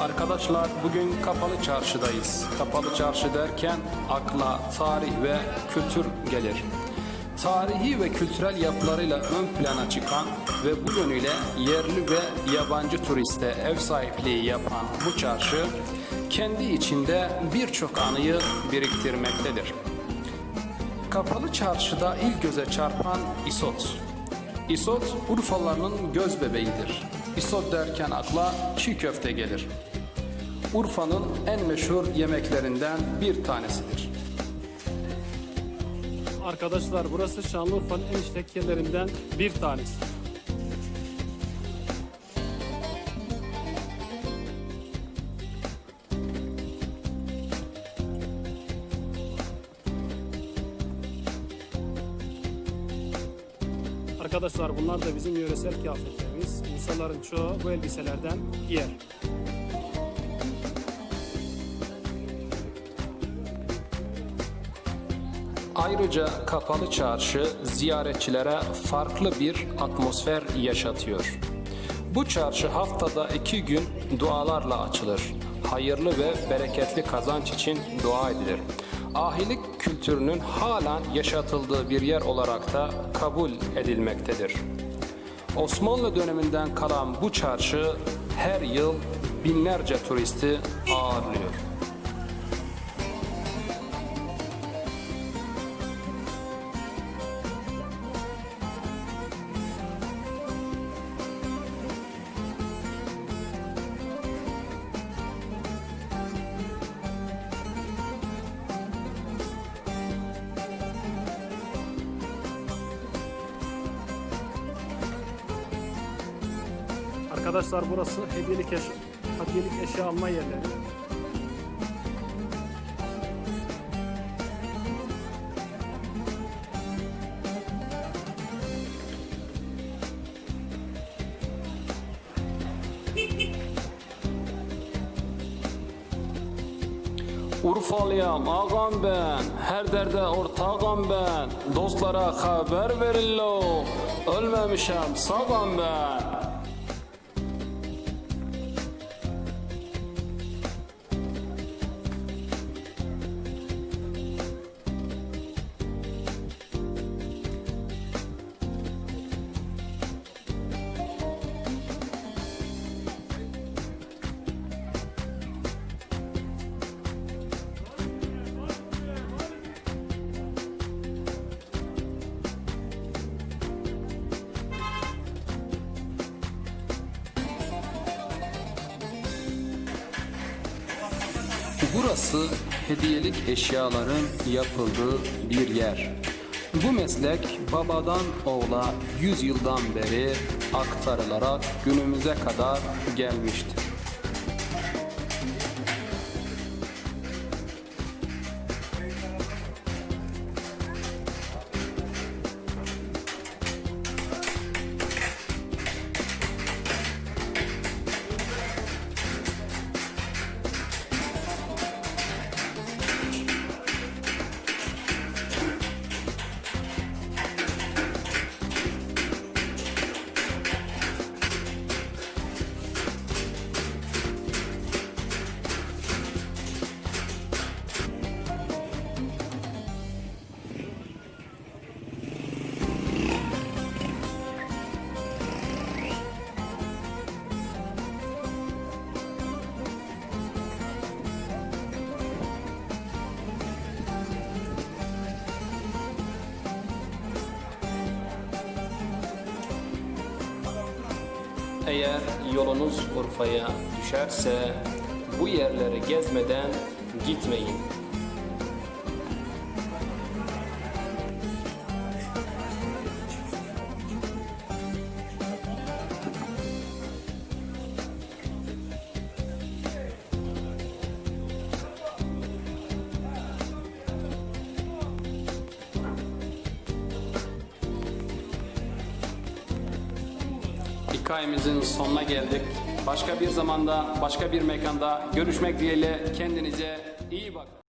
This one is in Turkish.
Arkadaşlar bugün Kapalı Çarşı'dayız. Kapalı Çarşı derken akla tarih ve kültür gelir. Tarihi ve kültürel yapılarıyla ön plana çıkan ve bu yönüyle yerli ve yabancı turiste ev sahipliği yapan bu çarşı kendi içinde birçok anıyı biriktirmektedir. Kapalı Çarşı'da ilk göze çarpan isot. İsot Urfalıların göz bebeğidir. İsot derken akla çiğ köfte gelir. Urfa'nın en meşhur yemeklerinden bir tanesidir. Arkadaşlar burası Şanlıurfa'nın en işlek yerlerinden bir tanesi. Arkadaşlar bunlar da bizim yöresel kıyafetlerimiz. İnsanların çoğu bu elbiselerden giyer. Ayrıca Kapalı Çarşı ziyaretçilere farklı bir atmosfer yaşatıyor. Bu çarşı haftada iki gün dualarla açılır. Hayırlı ve bereketli kazanç için dua edilir. Ahilik kültürünün halen yaşatıldığı bir yer olarak da kabul edilmektedir. Osmanlı döneminden kalan bu çarşı her yıl binlerce turisti ağırlıyor. Arkadaşlar burası hediyelik eşya, hediyelik eşya alma yerleri. Urfalıyam ağam ben, her derde ortağım ben. Dostlara haber verin lo, ölmemişem sağam ben. Burası hediyelik eşyaların yapıldığı bir yer. Bu meslek babadan oğula 100 yıldan beri aktarılarak günümüze kadar gelmiştir. Eğer yolunuz Urfa'ya düşerse bu yerleri gezmeden gitmeyin. Hikayemizin sonuna geldik. Başka bir zamanda, başka bir mekanda görüşmek dileğiyle kendinize iyi bakın.